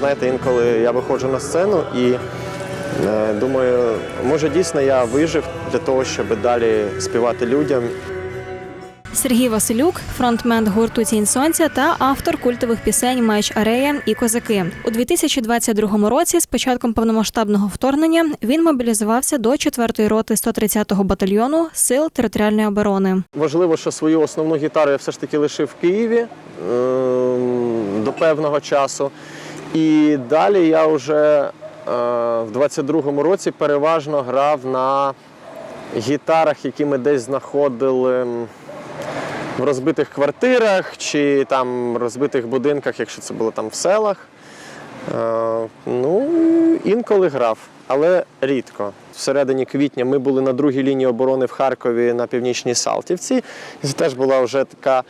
знаєте, інколи я виходжу на сцену і е, думаю, може дійсно я вижив для того, щоб далі співати людям. Сергій Василюк, фронтмен гурту Тінь сонця та автор культових пісень Меч Арея і Козаки. У 2022 році, з початком повномасштабного вторгнення, він мобілізувався до 4-ї роти 130-го батальйону Сил територіальної оборони. Важливо, що свою основну гітару я все ж таки лишив в Києві ем, до певного часу. І далі я вже е, в 22-му році переважно грав на гітарах, які ми десь знаходили в розбитих квартирах чи там розбитих будинках, якщо це було там в селах. Е, Ну, інколи грав, але рідко. Всередині квітня ми були на другій лінії оборони в Харкові на північній Салтівці. Це теж була вже така,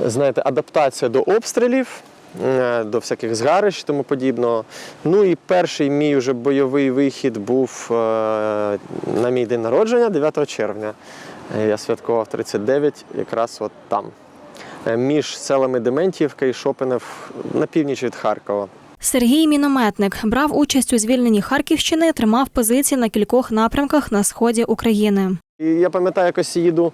знаєте, адаптація до обстрілів, до всяких згарищ і тому подібного. Ну і перший мій вже бойовий вихід був е, на мій день народження, 9 червня. Е, Я святкував 39 якраз от там. е, Між селами Дементіївка і Шопинев на північ від Харкова. Сергій Мінометник брав участь у звільненні Харківщини, тримав позиції на кількох напрямках на сході України. І я пам'ятаю, якось їду.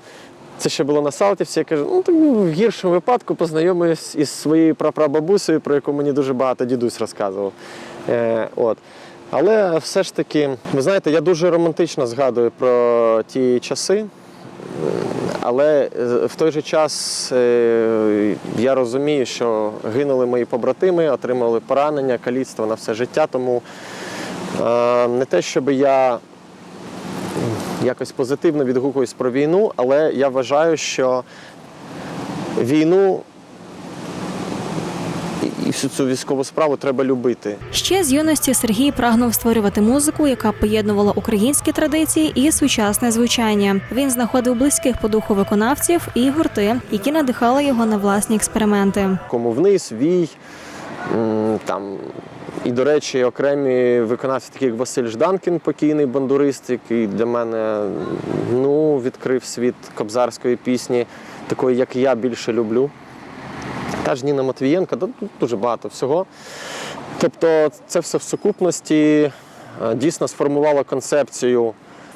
Це ще було на Салтівці. Я кажу, ну так в гіршому випадку познайомився із своєю прапрабабусею, про яку мені дуже багато дідусь розказував. Е, от. Але все ж таки, ви знаєте, я дуже романтично згадую про ті часи. Але е, в той же час е, я розумію, що гинули мої побратими, отримали поранення, каліцтво на все життя. Тому е, не те, щоб я якось позитивно відгукуюсь про війну, але я вважаю, що війну і- всю цю військову справу треба любити. Ще з юності Сергій прагнув створювати музику, яка поєднувала українські традиції і сучасне звучання. Він знаходив близьких по духу виконавців і гурти, які надихали його на власні експерименти. Кому вниз, вій. м, Там. І, до речі, окремі виконавці, такі як Василь Жданкін, покійний бандурист, який для мене ну, відкрив світ кобзарської пісні, такої, як я більше люблю. Та ж Ніна Матвієнка, тут дуже багато всього. Тобто, це все в сукупності е, дійсно сформувало концепцію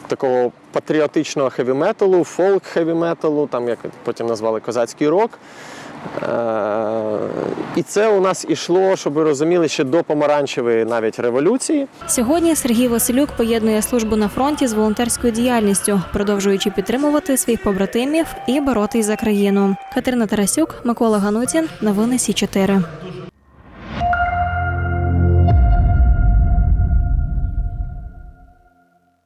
такого патріотичного хеві-металу, фолк хеві-металу, там як потім назвали козацький рок. І це у нас ішло, щоб ви розуміли, ще до помаранчевої навіть революції. Сьогодні Сергій Василюк поєднує службу на фронті з волонтерською діяльністю, продовжуючи підтримувати своїх побратимів і боротись за країну. Катерина Тарасюк, Микола Ганутін, новини Сі 4